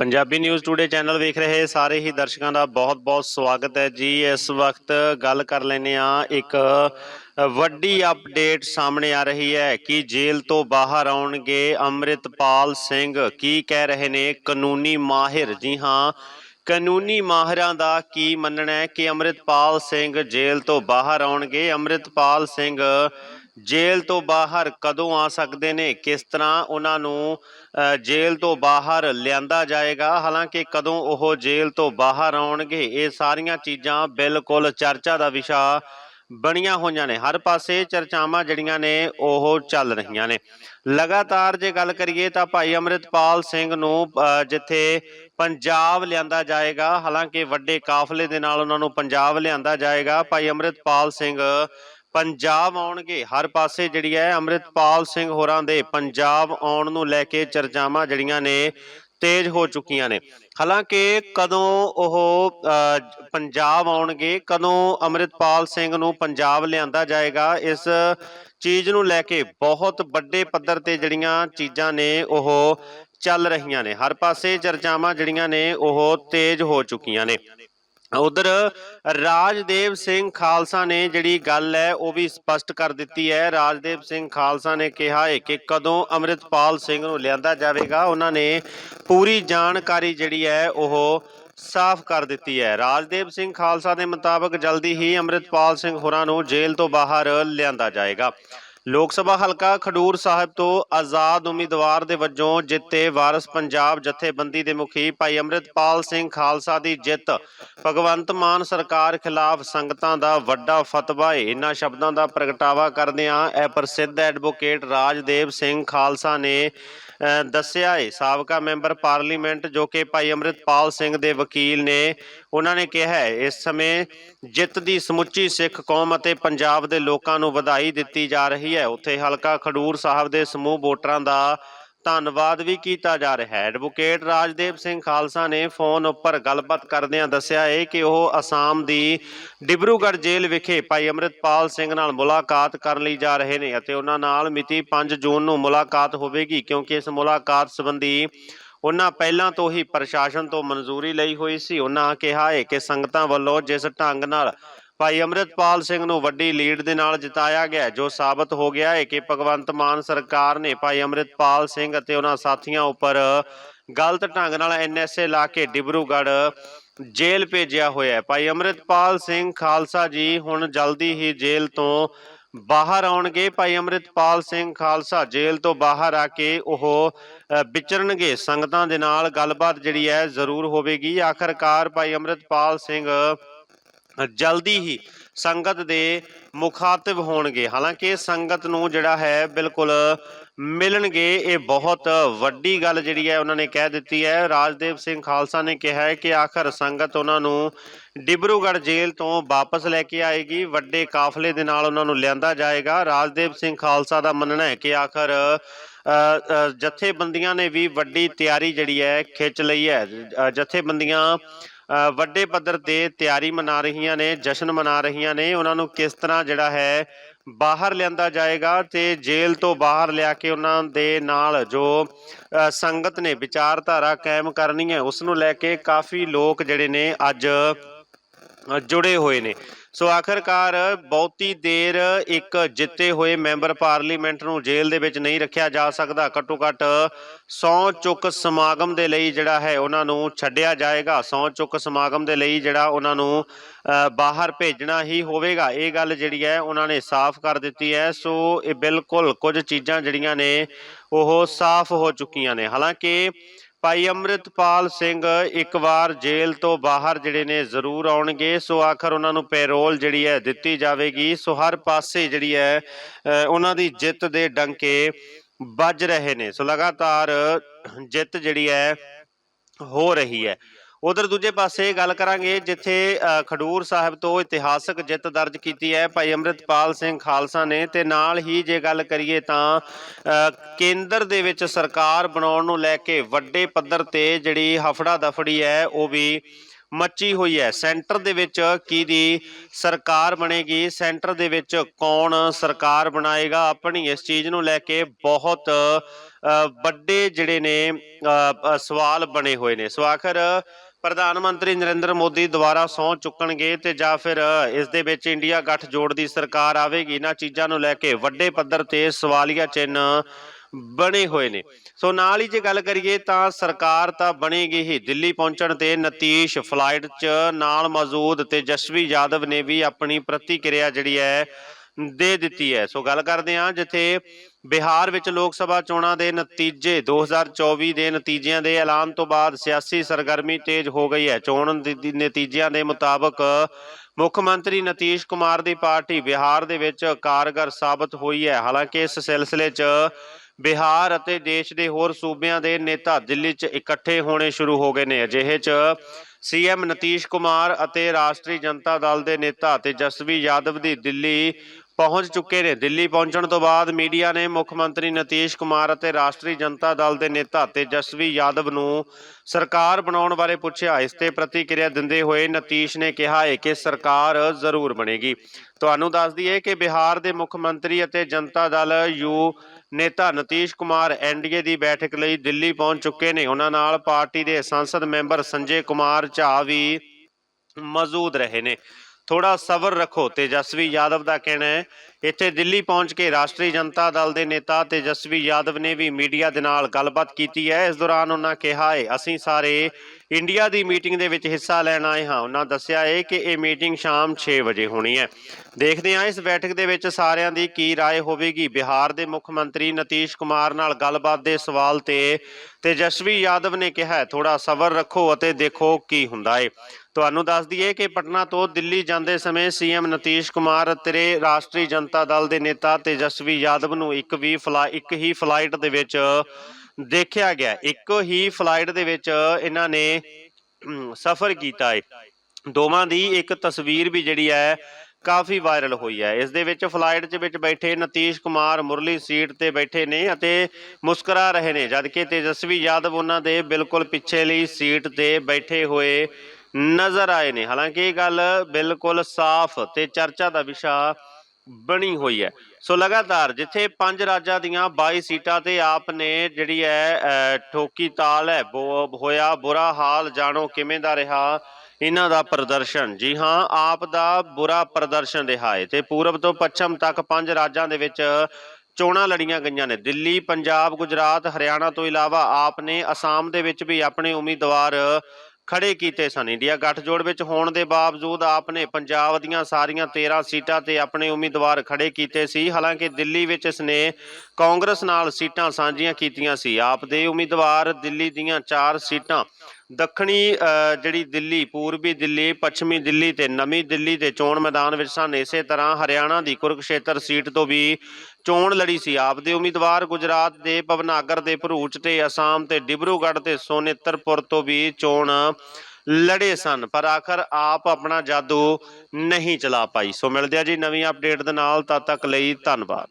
Punjabi news today channel ਵੇਖ ਰਹੇ ਸਾਰੇ ਹੀ ਦਰਸ਼ਕਾਂ ਦਾ ਬਹੁਤ-ਬਹੁਤ ਸਵਾਗਤ ਹੈ ਜੀ। ਇਸ ਵਕਤ ਗੱਲ ਕਰ ਲੈਨੇ ਆ ਇੱਕ ਵੱਡੀ ਅਪਡੇਟ ਸਾਹਮਣੇ ਆ ਰਹੀ ਹੈ ਕਿ ਜੇਲ੍ਹ ਤੋਂ ਬਾਹਰ ਆਉਣਗੇ ਅੰਮ੍ਰਿਤਪਾਲ ਸਿੰਘ। ਕੀ ਕਹਿ ਰਹੇ ਨੇ ਕਾਨੂੰਨੀ ਮਾਹਿਰ? ਜੀ ਹਾਂ, ਕਾਨੂੰਨੀ ਮਾਹਿਰਾਂ ਦਾ ਕੀ ਮੰਨਣਾ ਹੈ ਕਿ ਅੰਮ੍ਰਿਤਪਾਲ ਸਿੰਘ ਜੇਲ੍ਹ ਤੋਂ ਬਾਹਰ ਆਉਣਗੇ? ਅੰਮ੍ਰਿਤਪਾਲ ਸਿੰਘ ਜੇਲ੍ਹ ਤੋਂ ਬਾਹਰ ਕਦੋਂ ਆ ਸਕਦੇ ਨੇ? ਕਿਸ ਤਰ੍ਹਾਂ ਉਹਨਾਂ ਨੂੰ ਅ, ਜੇਲ੍ਹ ਤੋਂ ਬਾਹਰ ਲਿਆਂਦਾ ਜਾਏਗਾ? ਹਾਲਾਂਕਿ ਕਦੋਂ ਉਹ ਜੇਲ੍ਹ ਤੋਂ ਬਾਹਰ ਆਉਣਗੇ? ਇਹ ਸਾਰੀਆਂ ਚੀਜ਼ਾਂ ਬਿਲਕੁਲ ਚਰਚਾ ਦਾ ਵਿਸ਼ਾ ਬਣੀਆਂ ਹੋਈਆਂ ਨੇ। ਹਰ ਪਾਸੇ ਚਰਚਾਵਾਂ ਜਿਹੜੀਆਂ ਨੇ ਉਹ ਚੱਲ ਰਹੀਆਂ ਨੇ। ਲਗਾਤਾਰ ਜੇ ਗੱਲ ਕਰੀਏ ਤਾਂ ਭਾਈ ਅੰਮ੍ਰਿਤਪਾਲ ਸਿੰਘ ਨੂੰ ਅ, ਜਿੱਥੇ ਪੰਜਾਬ ਲਿਆਂਦਾ ਜਾਏਗਾ ਹਾਲਾਂਕਿ ਵੱਡੇ ਕਾਫਲੇ ਦੇ ਨਾਲ ਉਹਨਾਂ ਨੂੰ ਪੰਜਾਬ ਲਿਆਂਦਾ ਜਾਏਗਾ ਭਾਈ ਅੰਮ੍ਰਿਤਪਾਲ ਸਿੰਘ ਪੰਜਾਬ ਆਉਣਗੇ। ਹਰ ਪਾਸੇ ਜਿਹੜੀ ਹੈ ਅੰਮ੍ਰਿਤਪਾਲ ਸਿੰਘ ਹੋਰਾਂ ਦੇ ਪੰਜਾਬ ਆਉਣ ਨੂੰ ਲੈ ਕੇ ਚਰਚਾਵਾਂ ਜਿਹੜੀਆਂ ਨੇ ਤੇਜ਼ ਹੋ ਚੁੱਕੀਆਂ ਨੇ। ਹਾਲਾਂਕਿ ਕਦੋਂ ਉਹ ਪੰਜਾਬ ਆਉਣਗੇ, ਕਦੋਂ ਅੰਮ੍ਰਿਤਪਾਲ ਸਿੰਘ ਨੂੰ ਪੰਜਾਬ ਲਿਆਂਦਾ ਜਾਏਗਾ, ਇਸ ਚੀਜ਼ ਨੂੰ ਲੈ ਕੇ ਬਹੁਤ ਵੱਡੇ ਪੱਧਰ ਤੇ ਜਿਹੜੀਆਂ ਚੀਜ਼ਾਂ ਨੇ ਉਹ ਚੱਲ ਰਹੀਆਂ ਨੇ। ਹਰ ਪਾਸੇ ਚਰਚਾਵਾਂ ਜਿਹੜੀਆਂ ਨੇ ਉਹ ਤੇਜ਼ ਹੋ ਚੁੱਕੀਆਂ ਨੇ। ਉਧਰ ਰਾਜਦੇਵ ਸਿੰਘ ਖਾਲਸਾ ਨੇ ਜਿਹੜੀ ਗੱਲ ਹੈ, ਉਹ ਵੀ ਸਪਸ਼ਟ ਕਰ ਦਿੱਤੀ ਹੈ। ਰਾਜਦੇਵ ਸਿੰਘ ਖਾਲਸਾ ਨੇ ਕਿਹਾ ਹੈ ਕਿ ਕਦੋਂ ਅੰਮ੍ਰਿਤਪਾਲ ਸਿੰਘ ਨੂੰ ਲਿਆਂਦਾ ਜਾਵੇਗਾ, ਉਹਨਾਂ ਨੇ ਪੂਰੀ ਜਾਣਕਾਰੀ ਜਿਹੜੀ ਹੈ, ਉਹ ਸਾਫ਼ ਕਰ ਦਿੱਤੀ ਹੈ। ਰਾਜਦੇਵ ਸਿੰਘ ਖਾਲਸਾ ਦੇ ਮੁਤਾਬਕ ਜਲਦੀ ਹੀ ਅੰਮ੍ਰਿਤਪਾਲ ਸਿੰਘ ਹੋਰਾਂ ਨੂੰ ਜੇਲ੍ਹ ਤੋਂ ਬਾਹਰ ਲਿਆਂਦਾ ਜਾਏਗਾ। ਲੋਕ ਸਭਾ ਹਲਕਾ ਖਡੂਰ ਸਾਹਿਬ ਤੋਂ ਆਜ਼ਾਦ ਉਮੀਦਵਾਰ ਦੇ ਵਜੋਂ ਜਿੱਤੇ ਵਾਰਸ ਪੰਜਾਬ ਜਥੇਬੰਦੀ ਦੇ ਮੁਖੀ ਭਾਈ ਅੰਮ੍ਰਿਤਪਾਲ ਸਿੰਘ ਖਾਲਸਾ ਦੀ ਜਿੱਤ। ਭਗਵੰਤ ਮਾਨ ਸਰਕਾਰ ਖਿਲਾਫ ਸੰਗਤਾਂ ਦਾ ਵੱਡਾ ਫਤਵਾ ਹੈ ਇਹਨਾਂ ਸ਼ਬਦਾਂ ਦਾ ਪ੍ਰਗਟਾਵਾ ਕਰਦਿਆਂ ਇਹ ਪ੍ਰਸਿੱਧ ਐਡਵੋਕੇਟ ਰਾਜਦੇਵ ਸਿੰਘ ਖਾਲਸਾ ਨੇ ਦੱਸਿਆ ਹੈ, ਸਾਬਕਾ ਮੈਂਬਰ ਪਾਰਲੀਮੈਂਟ ਜੋ ਕਿ ਭਾਈ ਅੰਮ੍ਰਿਤਪਾਲ ਸਿੰਘ ਦੇ ਵਕੀਲ ਨੇ, ਉਹਨਾਂ ਨੇ ਕਿਹਾ ਹੈ, ਇਸ ਸਮੇਂ ਜਿੱਤ ਦੀ ਸਮੁੱਚੀ ਸਿੱਖ ਕੌਮ ਅਤੇ ਪੰਜਾਬ ਦੇ ਲੋਕਾਂ ਨੂੰ ਵਧਾਈ ਦਿੱਤੀ ਜਾ ਰਹੀ ਹੈ। ਉੱਥੇ ਹਲਕਾ ਖਡੂਰ ਸਾਹਿਬ ਦੇ ਸਮੂਹ ਵੋਟਰਾਂ ਦਾ ਧੰਨਵਾਦ ਵੀ ਕੀਤਾ ਜਾ ਰਿਹਾ ਹੈ। ਐਡਵੋਕੇਟ ਰਾਜਦੇਵ ਸਿੰਘ ਖਾਲਸਾ ਨੇ ਫੋਨ ਉੱਪਰ ਗੱਲਬਾਤ ਕਰਦਿਆਂ ਦੱਸਿਆ ਹੈ ਕਿ ਉਹ ਅਸਾਮ ਦੀ ਡਿਬਰੂਗੜ੍ਹ ਜੇਲ੍ਹ ਵਿਖੇ ਭਾਈ ਅੰਮ੍ਰਿਤਪਾਲ ਸਿੰਘ ਨਾਲ ਮੁਲਾਕਾਤ ਕਰਨ ਲਈ ਜਾ ਰਹੇ ਨੇ ਅਤੇ ਉਹਨਾਂ ਨਾਲ ਮਿਤੀ 5 ਜੂਨ ਨੂੰ ਮੁਲਾਕਾਤ ਹੋਵੇਗੀ ਕਿਉਂਕਿ ਇਸ ਮੁਲਾਕਾਤ ਸੰਬੰਧੀ ਉਹਨਾਂ ਪਹਿਲਾਂ ਤੋਂ ਹੀ ਪ੍ਰਸ਼ਾਸਨ ਤੋਂ ਮਨਜ਼ੂਰੀ ਲਈ ਹੋਈ ਸੀ। ਉਹਨਾਂ ਕਿਹਾ ਹੈ ਕਿ ਸੰਗਤਾਂ ਵੱਲੋਂ ਜਿਸ ਢੰਗ ਨਾਲ ਭਾਈ ਅੰਮ੍ਰਿਤਪਾਲ ਸਿੰਘ ਨੂੰ ਵੱਡੀ ਲੀਡ ਦੇ ਨਾਲ ਜਿਤਾਇਆ ਗਿਆ ਜੋ ਸਾਬਤ ਹੋ ਗਿਆ ਹੈ ਕਿ ਭਗਵੰਤ ਮਾਨ ਸਰਕਾਰ ਨੇ ਭਾਈ ਅੰਮ੍ਰਿਤਪਾਲ ਸਿੰਘ ਅਤੇ ਉਹਨਾਂ ਸਾਥੀਆਂ ਉੱਪਰ ਗਲਤ ਢੰਗ ਨਾਲ ਐਨਐਸਏ ਲਾ ਕੇ ਡਿਬਰੂਗੜ੍ਹ ਜੇਲ੍ਹ ਭੇਜਿਆ ਹੋਇਆ ਹੈ। ਭਾਈ ਅੰਮ੍ਰਿਤਪਾਲ ਸਿੰਘ ਖਾਲਸਾ ਜੀ ਹੁਣ ਜਲਦੀ ਹੀ ਜੇਲ੍ਹ ਤੋਂ ਬਾਹਰ ਆਉਣਗੇ। ਭਾਈ ਅੰਮ੍ਰਿਤਪਾਲ ਸਿੰਘ ਖਾਲਸਾ ਜੇਲ੍ਹ ਤੋਂ ਬਾਹਰ ਆ ਕੇ ਉਹ ਵਿਚਰਨਗੇ। ਸੰਗਤਾਂ ਦੇ ਨਾਲ ਗੱਲਬਾਤ ਜਿਹੜੀ ਹੈ ਜ਼ਰੂਰ ਹੋਵੇਗੀ। ਆਖਰਕਾਰ ਭਾਈ ਅੰਮ੍ਰਿਤਪਾਲ ਸਿੰਘ ਜਲਦੀ ਹੀ ਸੰਗਤ ਦੇ ਮੁਖਾਤਿਬ ਹੋਣਗੇ। ਹਾਲਾਂਕਿ ਸੰਗਤ ਨੂੰ ਜਿਹੜਾ ਹੈ ਬਿਲਕੁਲ ਮਿਲਣਗੇ ਇਹ ਬਹੁਤ ਵੱਡੀ ਗੱਲ ਜਿਹੜੀ ਹੈ ਉਹਨਾਂ ਨੇ ਕਹਿ ਦਿੱਤੀ ਹੈ। ਰਾਜਦੇਵ ਸਿੰਘ ਖਾਲਸਾ ਨੇ ਕਿਹਾ ਹੈ ਕਿ ਆਖਰ ਸੰਗਤ ਉਹਨਾਂ ਨੂੰ ਡਿਬਰੂਗੜ੍ਹ ਜੇਲ੍ਹ ਤੋਂ ਵਾਪਸ ਲੈ ਕੇ ਆਏਗੀ। ਵੱਡੇ ਕਾਫਲੇ ਦੇ ਨਾਲ ਉਹਨਾਂ ਨੂੰ ਲਿਆਂਦਾ ਜਾਏਗਾ। ਰਾਜਦੇਵ ਸਿੰਘ ਖਾਲਸਾ ਦਾ ਮੰਨਣਾ ਹੈ ਕਿ ਆਖਰ ਅ, ਜਥੇਬੰਦੀਆਂ ਨੇ ਵੀ ਵੱਡੀ ਤਿਆਰੀ ਜਿਹੜੀ ਹੈ ਖਿੱਚ ਲਈ ਹੈ। ਜਥੇਬੰਦੀਆਂ ਵੱਡੇ ਪੱਧਰ ਤੇ ਤਿਆਰੀ ਮਨਾ ਰਹੀਆਂ ਨੇ, ਜਸ਼ਨ ਮਨਾ ਰਹੀਆਂ ਨੇ। ਉਹਨਾਂ ਨੂੰ ਕਿਸ ਤਰ੍ਹਾਂ ਜਿਹੜਾ ਹੈ ਬਾਹਰ ਲਿਆਂਦਾ ਜਾਏਗਾ ਤੇ ਜੇਲ੍ਹ ਤੋਂ ਬਾਹਰ ਲਿਆ ਕੇ ਉਹਨਾਂ ਦੇ ਨਾਲ ਜੋ ਸੰਗਤ ਨੇ ਵਿਚਾਰਧਾਰਾ ਕਾਇਮ ਕਰਨੀ ਹੈ, ਉਸ ਨੂੰ ਲੈ ਕੇ ਕਾਫੀ ਲੋਕ ਜਿਹੜੇ ਨੇ ਅੱਜ ਜੁੜੇ ਹੋਏ ਨੇ। ਸੋ ਆਖਰਕਾਰ ਬਹੁਤੀ ਦੇਰ ਇੱਕ ਜਿੱਤੇ ਹੋਏ ਮੈਂਬਰ ਪਾਰਲੀਮੈਂਟ ਨੂੰ ਜੇਲ੍ਹ ਦੇ ਵਿੱਚ ਨਹੀਂ ਰੱਖਿਆ ਜਾ ਸਕਦਾ। ਘੱਟੋ ਘੱਟ ਸੌ ਚੁੱਕ ਸਮਾਗਮ ਦੇ ਲਈ ਜਿਹੜਾ ਹੈ ਉਹਨਾਂ ਨੂੰ ਛੱਡਿਆ ਜਾਏਗਾ। ਸੌ ਚੁੱਕ ਸਮਾਗਮ ਦੇ ਲਈ ਜਿਹੜਾ ਉਹਨਾਂ ਨੂੰ ਬਾਹਰ ਭੇਜਣਾ ਹੀ ਹੋਵੇਗਾ। ਇਹ ਗੱਲ ਜਿਹੜੀ ਹੈ ਉਹਨਾਂ ਨੇ ਸਾਫ਼ ਕਰ ਦਿੱਤੀ ਹੈ। ਸੋ ਇਹ ਬਿਲਕੁਲ ਕੁਝ ਚੀਜ਼ਾਂ ਜਿਹੜੀਆਂ ਨੇ ਉਹ ਸਾਫ਼ ਹੋ ਚੁੱਕੀਆਂ ਨੇ। ਹਾਲਾਂਕਿ ਭਾਈ ਅੰਮ੍ਰਿਤਪਾਲ ਸਿੰਘ ਇੱਕ ਵਾਰ ਜੇਲ੍ਹ ਤੋਂ ਬਾਹਰ ਜਿਹੜੇ ਨੇ ਜ਼ਰੂਰ ਆਉਣਗੇ। ਸੋ ਆਖਰ ਉਹਨਾਂ ਨੂੰ ਪੈਰੋਲ ਜਿਹੜੀ ਹੈ ਦਿੱਤੀ ਜਾਵੇਗੀ। ਸੋ ਹਰ ਪਾਸੇ ਜਿਹੜੀ ਹੈ ਅ, ਉਹਨਾਂ ਦੀ ਜਿੱਤ ਦੇ ਡੰਕੇ ਵੱਜ ਰਹੇ ਨੇ। ਸੋ ਲਗਾਤਾਰ ਜਿੱਤ ਜਿਹੜੀ ਹੈ ਹੋ ਰਹੀ ਹੈ। ਉਧਰ ਦੂਜੇ ਪਾਸੇ ਗੱਲ ਕਰਾਂਗੇ ਜਿੱਥੇ ਖਡੂਰ ਸਾਹਿਬ ਤੋਂ ਇਤਿਹਾਸਕ ਜਿੱਤ ਦਰਜ ਕੀਤੀ ਹੈ ਭਾਈ ਅੰਮ੍ਰਿਤਪਾਲ ਸਿੰਘ ਖਾਲਸਾ ਨੇ ਤੇ ਨਾਲ ਹੀ ਜੇ ਗੱਲ ਕਰੀਏ ਤਾਂ ਕੇਂਦਰ ਦੇ ਵਿੱਚ ਸਰਕਾਰ ਬਣਾਉਣ ਨੂੰ ਲੈ ਕੇ ਵੱਡੇ ਪੱਧਰ ਤੇ ਜਿਹੜੀ ਹਫੜਾ ਦਫੜੀ ਹੈ, ਉਹ ਵੀ ਮੱਚੀ ਹੋਈ ਹੈ। ਸੈਂਟਰ ਦੇ ਵਿੱਚ ਕੀ ਦੀ ਸਰਕਾਰ ਬਣੇਗੀ? ਸੈਂਟਰ ਦੇ ਵਿੱਚ ਕੌਣ ਸਰਕਾਰ ਬਣਾਏਗਾ? ਆਪਣੀ ਇਸ ਚੀਜ਼ ਨੂੰ ਲੈ ਕੇ ਬਹੁਤ ਵੱਡੇ ਜਿਹੜੇ ਨੇ ਸਵਾਲ ਬਣੇ ਹੋਏ ਨੇ। ਸੋ ਆਖਰ ਪ੍ਰਧਾਨ ਮੰਤਰੀ ਨਰਿੰਦਰ ਮੋਦੀ ਦੁਬਾਰਾ ਸਹੁੰ ਚੁੱਕਣਗੇ ਤੇ ਜਾਂ ਫਿਰ ਇਸ ਦੇ ਵਿੱਚ ਇੰਡੀਆ ਗੱਠਜੋੜ ਦੀ ਸਰਕਾਰ ਆਵੇਗੀ। ਇਹਨਾਂ ਚੀਜ਼ਾਂ ਨੂੰ ਲੈ ਕੇ ਵੱਡੇ ਪੱਧਰ ਤੇ ਸਵਾਲੀਆ ਚਿੰਨ੍ਹ ਬਣੇ ਹੋਏ ਨੇ। ਸੋ ਨਾਲ ਹੀ ਜੇ ਗੱਲ ਕਰੀਏ ਤਾਂ ਸਰਕਾਰ ਤਾਂ ਬਣੇਗੀ ਹੀ। ਦਿੱਲੀ ਪਹੁੰਚਣ ਤੇ ਨਤੀਸ਼ ਫਲਾਈਟ 'ਚ ਨਾਲ ਮੌਜੂਦ ਤੇਜਸਵੀ ਯਾਦਵ ਨੇ ਵੀ ਆਪਣੀ ਪ੍ਰਤੀਕਿਰਿਆ ਜਿਹੜੀ ਹੈ, ਦੇ ਦਿੱਤੀ ਹੈ। ਸੋ ਗੱਲ ਕਰਦੇ ਹਾਂ ਜਿੱਥੇ ਬਿਹਾਰ ਵਿੱਚ ਲੋਕ ਸਭਾ ਚੋਣਾਂ ਦੇ ਨਤੀਜੇ 2024 ਦੇ ਨਤੀਜਿਆਂ ਦੇ ਐਲਾਨ ਤੋਂ ਬਾਅਦ ਸਿਆਸੀ ਸਰਗਰਮੀ ਤੇਜ਼ ਹੋ ਗਈ ਹੈ। ਚੋਣ ਨਤੀਜਿਆਂ ਦੇ ਮੁਤਾਬਕ ਮੁੱਖ ਮੰਤਰੀ ਨਤੀਸ਼ ਕੁਮਾਰ ਦੀ ਪਾਰਟੀ ਬਿਹਾਰ ਦੇ ਵਿੱਚ ਕਾਰਗਰ ਸਾਬਤ ਹੋਈ ਹੈ। ਹਾਲਾਂਕਿ ਇਸ ਸਿਲਸਿਲੇ 'ਚ ਬਿਹਾਰ ਅਤੇ ਦੇਸ਼ ਦੇ ਹੋਰ ਸੂਬਿਆਂ ਦੇ ਨੇਤਾ ਦਿੱਲੀ 'ਚ ਇਕੱਠੇ ਹੋਣੇ ਸ਼ੁਰੂ ਹੋ ਗਏ ਨੇ। ਅਜਿਹੇ 'ਚ ਸੀਐਮ ਨਤੀਸ਼ ਕੁਮਾਰ ਅਤੇ ਰਾਸ਼ਟਰੀ ਜਨਤਾ ਦਲ ਦੇ ਨੇਤਾ ਤੇਜਸਵੀ ਯਾਦਵ ਦੀ ਦਿੱਲੀ ਪਹੁੰਚ ਚੁੱਕੇ ਨੇ। ਦਿੱਲੀ ਪਹੁੰਚਣ ਤੋਂ ਬਾਅਦ ਮੀਡੀਆ ਨੇ ਮੁੱਖ ਮੰਤਰੀ ਨਤੀਸ਼ ਕੁਮਾਰ ਅਤੇ ਰਾਸ਼ਟਰੀ ਜਨਤਾ ਦਲ ਦੇ ਨੇਤਾ ਤੇਜਸਵੀ ਯਾਦਵ ਨੂੰ ਸਰਕਾਰ ਬਣਾਉਣ ਬਾਰੇ ਪੁੱਛਿਆ। ਇਸ ਤੇ ਪ੍ਰਤੀਕਿਰਿਆ ਦਿੰਦੇ ਹੋਏ ਨਤੀਸ਼ ਨੇ ਕਿਹਾ ਹੈ ਕਿ ਸਰਕਾਰ ਜ਼ਰੂਰ ਬਣੇਗੀ। ਤੁਹਾਨੂੰ ਦੱਸ ਦਈਏ ਕਿ ਬਿਹਾਰ ਦੇ ਮੁੱਖ ਮੰਤਰੀ ਅਤੇ ਜਨਤਾ ਦਲ ਯੂ ਨੇਤਾ ਨਤੀਸ਼ ਕੁਮਾਰ ਐਨਡੀਏ ਦੀ ਬੈਠਕ ਲਈ ਦਿੱਲੀ ਪਹੁੰਚ ਚੁੱਕੇ ਨੇ। ਉਹਨਾਂ ਨਾਲ ਪਾਰਟੀ ਦੇ ਸੰਸਦ ਮੈਂਬਰ ਸੰਜੇ ਕੁਮਾਰ ਝਾ ਵੀ ਮੌਜੂਦ ਰਹੇ ਨੇ। ਥੋੜਾ ਸਬਰ ਰੱਖੋ ਤੇਜਸਵੀ ਯਾਦਵ ਦਾ ਕਹਿਣਾ ਹੈ ਇੱਥੇ ਦਿੱਲੀ ਪਹੁੰਚ ਕੇ ਰਾਸ਼ਟਰੀ ਜਨਤਾ ਦਲ ਦੇ ਨੇਤਾ ਤੇਜਸਵੀ ਯਾਦਵ ਨੇ ਵੀ ਮੀਡੀਆ ਦੇ ਨਾਲ ਗੱਲਬਾਤ ਕੀਤੀ ਹੈ ਇਸ ਦੌਰਾਨ ਉਹਨਾਂ ਕਿਹਾ ਹੈ ਅਸੀਂ ਸਾਰੇ ਇੰਡੀਆ ਦੀ ਮੀਟਿੰਗ ਦੇ ਵਿੱਚ ਹਿੱਸਾ ਲੈਣ ਆਏ ਹਾਂ ਉਹਨਾਂ ਦੱਸਿਆ ਹੈ ਕਿ ਇਹ ਮੀਟਿੰਗ ਸ਼ਾਮ 6 ਵਜੇ ਹੋਣੀ ਹੈ ਦੇਖਦੇ ਹਾਂ ਇਸ ਬੈਠਕ ਦੇ ਵਿੱਚ ਸਾਰਿਆਂ ਦੀ ਕੀ رائے ਹੋਵੇਗੀ ਬਿਹਾਰ ਦੇ ਮੁੱਖ ਮੰਤਰੀ ਨਤੀਸ਼ ਕੁਮਾਰ ਨਾਲ ਗੱਲਬਾਤ ਦੇ ਸਵਾਲ ਤੇ ਤੇਜਸਵੀ ਯਾਦਵ ਨੇ ਕਿਹਾ ਥੋੜਾ ਸਬਰ ਰੱਖੋ ਅਤੇ ਦੇਖੋ ਕੀ ਹੁੰਦਾ ਹੈ ਤੁਹਾਨੂੰ ਦੱਸ ਦਈਏ ਕਿ ਪਟਨਾ ਤੋਂ ਦਿੱਲੀ ਜਾਂਦੇ ਸਮੇਂ ਸੀਐਮ ਨਤੀਸ਼ ਕੁਮਾਰ ਅਤੇ ਰਾਸ਼ਟਰੀ ਜਨਤਾ ਦਲ ਦੇ ਨੇਤਾ ਤੇਜਸਵੀ ਯਾਦਵ ਨੂੰ ਇੱਕ ਵੀ ਫਲਾ, ਇੱਕ ਹੀ ਫਲਾਈਟ ਦੇ ਵਿੱਚ ਦੇਖਿਆ ਗਿਆ। ਇੱਕ ਹੀ ਫਲਾਈਟ ਦੇ ਵਿੱਚ ਇਹਨਾਂ ਨੇ ਸਫ਼ਰ ਕੀਤਾ ਹੈ ਦੋਵਾਂ ਦੀ ਇੱਕ ਤਸਵੀਰ ਵੀ ਜਿਹੜੀ ਹੈ, ਕਾਫੀ ਵਾਇਰਲ ਹੋਈ ਹੈ। ਇਸ ਦੇ ਵਿੱਚ ਫਲਾਈਟ 'ਚ ਵਿੱਚ ਬੈਠੇ ਨਤੀਸ਼ ਕੁਮਾਰ ਮੁਰਲੀ ਸੀਟ ਤੇ ਬੈਠੇ ਨੇ ਅਤੇ ਮੁਸਕਰਾ ਰਹੇ ਨੇ, ਜਦਕਿ ਤੇਜਸਵੀ ਯਾਦਵ ਉਹਨਾਂ ਦੇ ਬਿਲਕੁਲ ਪਿੱਛੇ ਲਈ ਸੀਟ ਤੇ ਬੈਠੇ ਹੋਏ ਨਜ਼ਰ ਆਏ ਨੇ। ਹਾਲਾਂਕਿ ਇਹ ਗੱਲ ਬਿਲਕੁਲ ਸਾਫ਼ ਤੇ ਚਰਚਾ ਦਾ ਵਿਸ਼ਾ ਬਣੀ ਹੋਈ ਹੈ। ਸੋ ਲਗਾਤਾਰ ਜਿੱਥੇ ਪੰਜ ਰਾਜਾਂ ਦੀਆਂ 22 ਸੀਟਾਂ ਤੇ ਆਪ ਨੇ ਜਿਹੜੀ ਹੈ ਠੋਕੀ ਤਾਲ ਹੈ ਹੋਇਆ ਬੁਰਾ ਹਾਲ, ਜਾਣੋ ਕਿਵੇਂ ਦਾ ਰਿਹਾ ਇਹਨਾਂ ਦਾ ਪ੍ਰਦਰਸ਼ਨ। ਜੀ ਹਾਂ, ਆਪ ਦਾ ਬੁਰਾ ਪ੍ਰਦਰਸ਼ਨ ਰਿਹਾ ਹੈ ਤੇ ਪੂਰਬ ਤੋਂ ਪੱਛਮ ਤੱਕ ਪੰਜ ਰਾਜਾਂ ਦੇ ਵਿੱਚ ਚੋਣਾਂ ਲੜੀਆਂ ਗਈਆਂ ਨੇ। ਦਿੱਲੀ, ਪੰਜਾਬ, ਗੁਜਰਾਤ, ਹਰਿਆਣਾ ਤੋਂ ਇਲਾਵਾ ਆਪ ਨੇ ਅਸਾਮ ਦੇ ਵਿੱਚ ਵੀ ਆਪਣੇ ਉਮੀਦਵਾਰ ਖੜੇ ਕੀਤੇ ਸਨ। ਇੰਡੀਆ ਗੱਠਜੋੜ ਵਿੱਚ ਹੋਣ ਦੇ ਬਾਵਜੂਦ ਆਪ ਨੇ ਪੰਜਾਬ ਦੀਆਂ ਸਾਰੀਆਂ 13 ਸੀਟਾਂ ਤੇ ਆਪਣੇ ਉਮੀਦਵਾਰ ਖੜੇ ਕੀਤੇ ਸੀ। ਹਾਲਾਂਕਿ ਦਿੱਲੀ ਵਿੱਚ ਇਸਨੇ ਕਾਂਗਰਸ ਨਾਲ ਸੀਟਾਂ ਸਾਂਝੀਆਂ ਕੀਤੀਆਂ ਸੀ। ਆਪ ਦੇ ਉਮੀਦਵਾਰ ਦਿੱਲੀ ਦੀਆਂ 4 ਸੀਟਾਂ ਦੱਖਣੀ ਜਿਹੜੀ ਦਿੱਲੀ, ਪੂਰਬੀ ਦਿੱਲੀ, ਪੱਛਮੀ ਦਿੱਲੀ ਤੇ ਨਵੀਂ ਦਿੱਲੀ ਦੇ ਚੋਣ ਮੈਦਾਨ ਵਿੱਚ ਸਨ। ਇਸੇ ਤਰ੍ਹਾਂ ਹਰਿਆਣਾ ਦੀ ਕੁਰਕਸ਼ੇਤਰ ਸੀਟ ਤੋਂ ਵੀ ਚੋਣ ਲੜੀ ਸੀ। ਆਪ ਦੇ ਉਮੀਦਵਾਰ ਗੁਜਰਾਤ ਦੇ ਭਵਨਾਗਰ ਦੇ ਭਰੂਚ ਤੇ ਅਸਾਮ ਤੇ ਡਿਬਰੂਗੜ੍ਹ ਤੇ ਸੋਨੇਤਰਪੁਰ ਤੋਂ ਵੀ ਚੋਣ ਲੜੇ ਸਨ। ਪਰ ਆਖਰ ਆਪ ਆਪਣਾ ਜਾਦੂ ਨਹੀਂ ਚਲਾ ਪਾਈ। ਸੋ ਮਿਲਦੇ ਆ ਜੀ ਨਵੀਂ ਅਪਡੇਟ ਦੇ ਨਾਲ। ਤਦ ਤੱਕ ਲਈ ਧੰਨਵਾਦ।